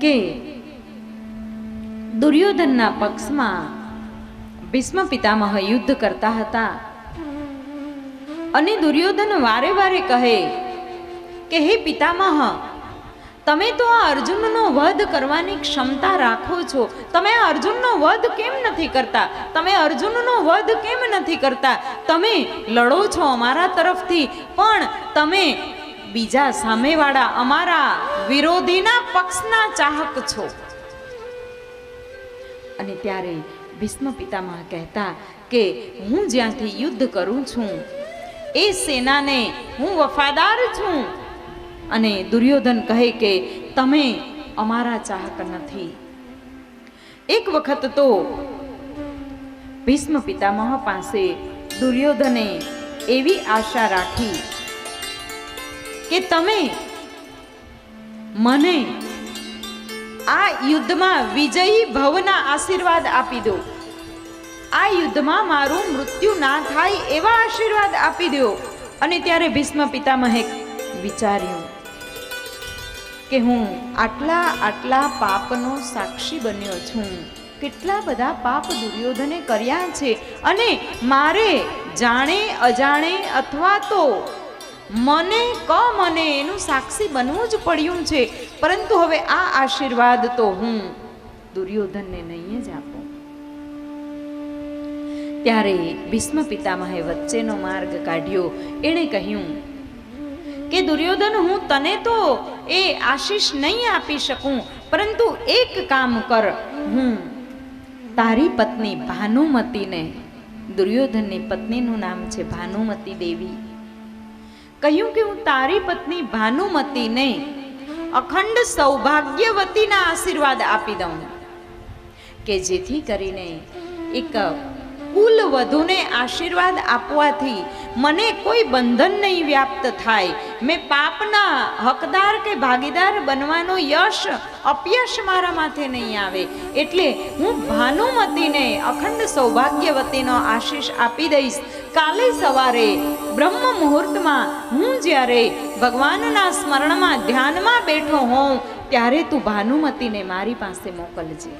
કે દુર્યોધનના પક્ષમાં ભીષ્મ પિતામહ યુદ્ધ કરતા હતા. અને દુર્યોધન વારે વારે કહે કે, હે પિતામહ, તમે તો આ અર્જુનનો વધ કરવાની ક્ષમતા રાખો છો. તમે અર્જુનનો વધ કેમ નથી કરતા? તમે અર્જુનનો વધ કેમ નથી કરતા? તમે લડો છો અમારા તરફથી, પણ તમે બીજા સામેવાળા અમારા વિરોધીના પક્ષના ચાહક છો. અને ત્યારે ભીષ્મ પિતામહ કહેતા કે હું જ્યાંથી યુદ્ધ કરું છું, એ સેનાને હું વફાદાર છું. અને દુર્યોધન કહે કે, તમે અમારા ચાહક નથી. એક વખત તો ભીષ્મ પિતામહ પાસે દુર્યોધને એવી આશા રાખી કે તમે મને આ યુદ્ધમાં વિજયી ભવના આશીર્વાદ આપી દો. આ યુદ્ધમાં મારું મૃત્યુ ના થાય એવા આશીર્વાદ આપી દો. અને ત્યારે ભીષ્મ પિતામહે વિચાર્યું કે હું આટલા આટલા પાપનો સાક્ષી બન્યો છું. કેટલા બધા પાપ દુર્યોધને કર્યા છે. અને મારે જાણે અજાણે અથવા તો મને ક મને એનું સાક્ષી બનવું જ પડ્યું છે. પરંતુ હવે આ આશીર્વાદ તો હું દુર્યોધનને નહીં જ આપું. ત્યારે ભીષ્મ પિતામહે વચ્ચેનો માર્ગ કાઢ્યો. એણે કહ્યું, કે દુર્યોધન, હું તને તો એ આશીષ નહીં આપી શકું, પરંતુ એક કામ કર. હું તારી પત્ની ભાનુમતીને, દુર્યોધનની પત્નીનું નામ છે ભાનુમતી દેવી. કહ્યું કે હું તારી પત્ની ભાનુમતીને અખંડ સૌભાગ્યવતીના આશીર્વાદ આપી દઉં. કે જેથી કરીને એક કુલ વધુને આશીર્વાદ આપવાથી મને કોઈ બંધન નહીં વ્યાપ્ત થાય. મેં પાપના હકદાર કે ભાગીદાર બનવાનો યશ, અપયશ મારા માથે નહીં આવે. એટલે હું ભાનુમતીને અખંડ સૌભાગ્યવતીનો આશીષ આપી દઈશ. કાલે સવારે બ્રહ્મ મુહૂર્તમાં હું જ્યારે ભગવાનના સ્મરણમાં ધ્યાનમાં બેઠો હોઉં, ત્યારે તું ભાનુમતીને મારી પાસે મોકલજે.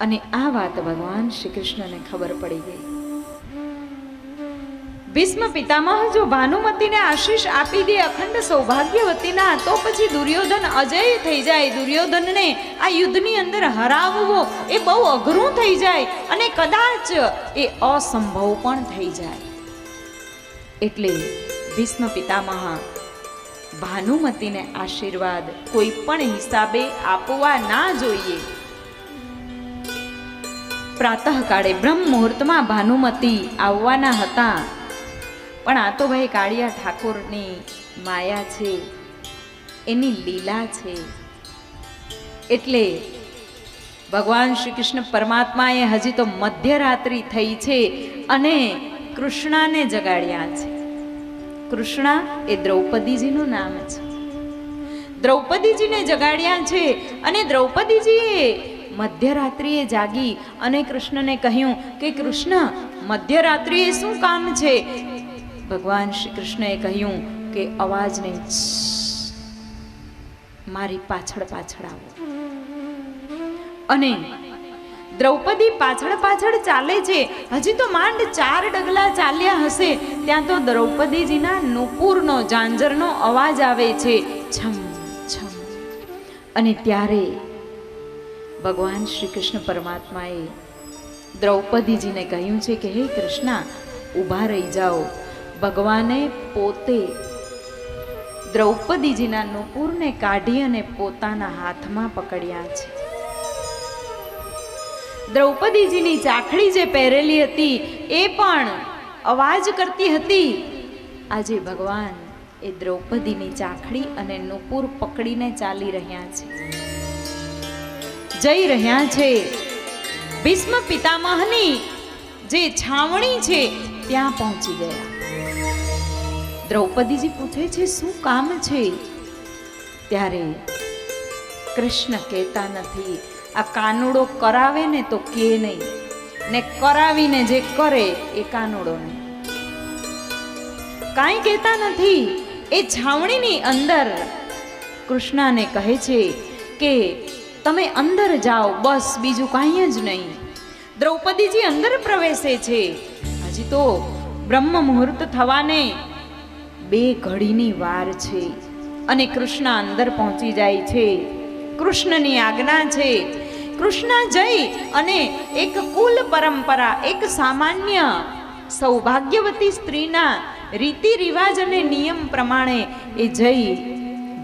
અને આ વાત ભગવાન શ્રી કૃષ્ણને ખબર પડી ગઈ. ભીષ્મ પિતામહ જો ભાનુમતીને આશીષ આપી દે અખંડ સૌભાગ્યવતીના, તો પછી દુર્યોધન અજય થઈ જાય. દુર્યોધનને આ યુદ્ધની અંદર હરાવવો એ બહુ અઘરું થઈ જાય અને કદાચ એ અસંભવ પણ થઈ જાય. એટલે ભીષ્મ પિતામહ, ભાનુમતીને આશીર્વાદ કોઈ પણ હિસાબે આપવા ના જોઈએ. પ્રાતઃકાળે બ્રહ્મ મુહૂર્તમાં ભાનુમતી આવવાના હતા. પણ આ તો ભાઈ કાળિયા ઠાકોરની માયા છે, એની લીલા છે. એટલે ભગવાન શ્રી કૃષ્ણ પરમાત્માએ હજી તો મધ્યરાત્રિ થઈ છે અને કૃષ્ણાને જગાડ્યા છે. કૃષ્ણા એ દ્રૌપદીજીનું નામ છે. દ્રૌપદીજીને જગાડ્યા છે અને દ્રૌપદીજીએ મધ્યરાત્રિએ જાગી અને કૃષ્ણને કહ્યું કે કૃષ્ણ, મધ્યરાત્રિએ શું કામ છે? ભગવાન શ્રી કૃષ્ણએ કહ્યું કે અવાજને મારી પાછળ પાછળ આવો. અને દ્રૌપદી પાછળ પાછળ ચાલે છે. હજી તો માંડ ચાર ડગલા ચાલ્યા હશે. ત્યાં તો દ્રૌપદીજીના નુપુરનો, ઝાંઝરનો અવાજ આવે છે. છમ છમ. અને ત્યારે ભગવાન શ્રી કૃષ્ણ પરમાત્માએ દ્રૌપદીજીને કહ્યું છે કે, હે કૃષ્ણ, ઊભા રહી જાઓ. ભગવાને પોતે દ્રૌપદીજીના નુપુરને કાઢી અને પોતાના હાથમાં પકડ્યા છે. દ્રૌપદીજીની ચાખડી જે પહેરેલી હતી, એ પણ અવાજ કરતી હતી, આજે ભગવાન એ દ્રૌપદીની ચાખડી અને નુપુર પકડીને ચાલી રહ્યા છે. જઈ રહ્યા છે ભીષ્મ પિતામહની જે છાવણી છે, ત્યાં પહોંચી ગયા. દ્રૌપદીજી પૂછે છે, શું કામ છે? ત્યારે કૃષ્ણ કહેતા નથી, આ કાનુડો કરાવે ને તો કે નહીં, ને કરાવીને જે કરે એ કાનુડો નહીં. કાંઈ કહેતા નથી, એ છાવણીની અંદર કૃષ્ણાને કહે છે કે, તમે અંદર જાઓ, બસ, બીજું કાંઈ જ નહીં. દ્રૌપદીજી અંદર પ્રવેશે છે. હજી તો બ્રહ્મ મુહૂર્ત થવાને બે ઘડીની વાર છે અને કૃષ્ણ અંદર પહોંચી જાય છે. કૃષ્ણની આજ્ઞા છે, કૃષ્ણ જઈ અને એક કુલ પરંપરા, એક સામાન્ય, સૌભાગ્યવતી સ્ત્રીના રીતિ રિવાજ અને નિયમ પ્રમાણે એ જઈ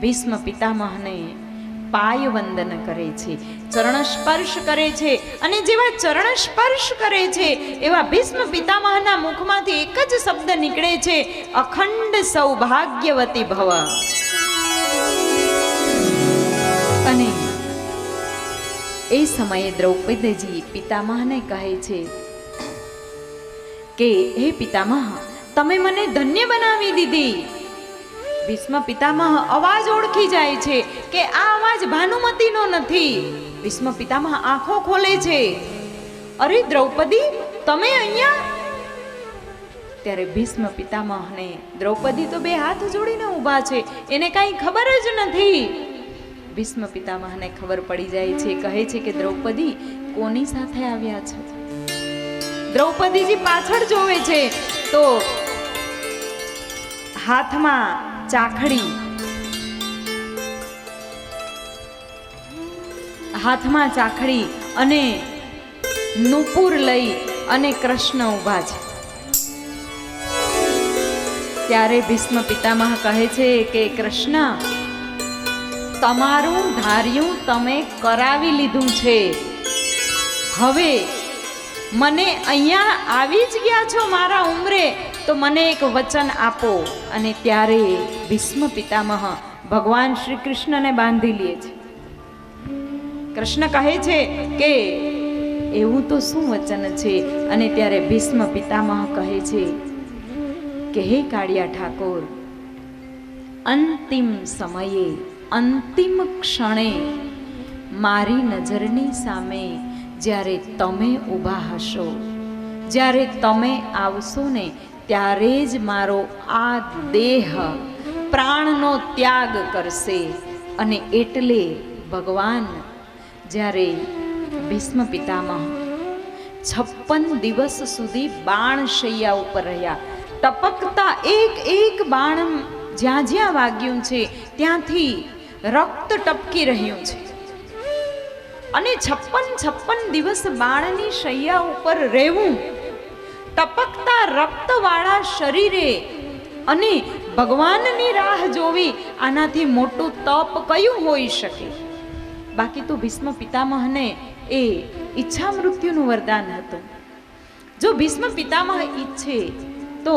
ભીષ્મ પિતામહને. પાય વંદન કરે છે ચરણ સ્પર્શ કરે છે અને જેવા ચરણ સ્પર્શ કરે છે, એવા ભીષ્મ પિતામહના મુખમાંથી એક જ શબ્દ નીકળે છે, અખંડ સૌભાગ્યવતી ભવ. અને એ સમયે દ્રૌપદીજી પિતામહને કહે છે કે, હે પિતામહ, તમે મને ધન્ય બનાવી દીધી. ભીષ્મ પિતામહ અવાજ ઓળખી જાય છે કે આ અવાજ ભાનુમતીનો નથી. ભીષ્મ પિતામહ આંખો ખોલે છે. અરે દ્રૌપદી, તમે અહીંયા? ત્યારે ભીષ્મ પિતામહને દ્રૌપદી તો બે હાથ જોડીને ઊભા છે, એને કાંઈ ખબર જ નથી. ભીષ્મ પિતામહને ખબર પડી જાય છે, કહે છે કે દ્રૌપદી કોની સાથે આવ્યા છે? દ્રૌપદીજી પાછળ જોવે છે, તો હાથમાં ચાખડી. હાથમાં ચાખડી અને નુપુર લઈ અને કૃષ્ણ ઊભા છે. ત્યારે ભીષ્મ પિતામહ કહે છે કે, કૃષ્ણ, તમારું ધાર્યું તમે કરાવી લીધું છે. હવે મને અહીંયા આવી જ ગયા છો મારા ઉંમરે. તો મને એક વચન આપો અને ત્યારે ભીષ્મ પિતામહ ભગવાન શ્રી કૃષ્ણને બાંધી લે છે. કૃષ્ણ કહે છે કે, એવું તો શું વચન છે? અને ત્યારે ભીષ્મ પિતામહ કહે છે, કે હે કાળિયા ઠાકોર, અંતિમ સમયે, અંતિમ ક્ષણે મારી નજરની સામે જ્યારે તમે ઊભા હશો, જ્યારે તમે આવશો ને ત્યારે જ મારો આ દેહ પ્રાણનો ત્યાગ કરશે. અને એટલે ભગવાન, જ્યારે ભીષ્મ પિતામહ છપ્પન દિવસ સુધી બાણ શૈયા ઉપર રહ્યા, ટપકતા એક એક બાણ જ્યાં જ્યાં વાગ્યું છે, ત્યાંથી રક્ત ટપકી રહ્યું છે. અને છપ્પન છપ્પન દિવસ બાણની શૈયા ઉપર રહેવું ટપકતા રક્તવાળા શરીરે અને ભગવાનની રાહ જોવી આનાથી મોટું તપ કયું હોઈ શકે? બાકી તો ભીષ્મ પિતામહને એ ઈચ્છા મૃત્યુનું વરદાન હતું. જો ભીષ્મ પિતામહ ઈચ્છે, તો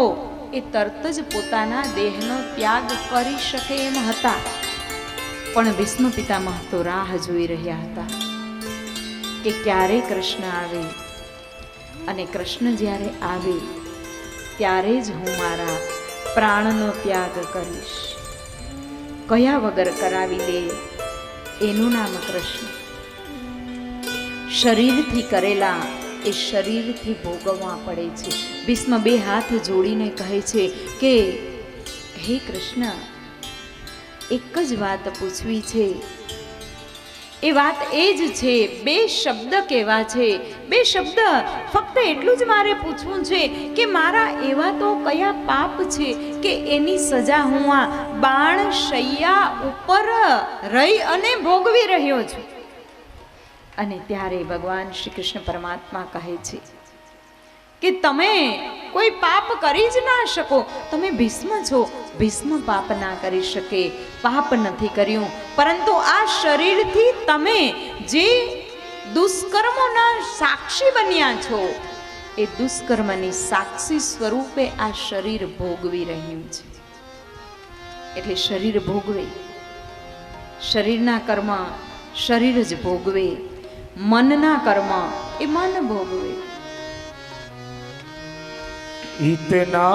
એ તરત જ પોતાના દેહનો ત્યાગ કરી શકે એમ હતા. પણ ભીષ્મ પિતામહ તો રાહ જોઈ રહ્યા હતા કે ક્યારે કૃષ્ણ આવે અને કૃષ્ણ જ્યારે આવે, ત્યારે જ હું મારા પ્રાણનો ત્યાગ કરીશ. કયા વગર કરાવી લે એનું નામ કૃષ્ણ. શરીરથી કરેલા એ શરીરથી ભોગવવા પડે છે. ભીષ્મ બે હાથ જોડીને કહે છે કે, હે કૃષ્ણ, એક જ વાત પૂછવી છે. એ વાત એ જ છે, બે શબ્દ કેવા છે. બે શબ્દ, ફક્ત એટલું જ મારે પૂછવું છે કે મારા એવા તો કયા પાપ છે કે એની સજા હું આ બાણ શૈયા ઉપર રહી અને ભોગવી રહ્યો છું? અને ત્યારે ભગવાન શ્રી કૃષ્ણ પરમાત્મા કહે છે કે તમે કોઈ પાપ કરી જ ના શકો. તમે ભીષ્મ છો. ભીષ્મ પાપ ના કરી શકે. પાપ નથી કર્યું. પરંતુ આ શરીરથી તમે જે દુષ્કર્મોના સાક્ષી બન્યા છો, એ દુષ્કર્મની સાક્ષી સ્વરૂપે આ શરીર ભોગવી રહ્યું છે. એટલે શરીર ભોગવે. શરીરના કર્મ શરીર જ ભોગવે. મનના કર્મ એ મન ભોગવે. इतना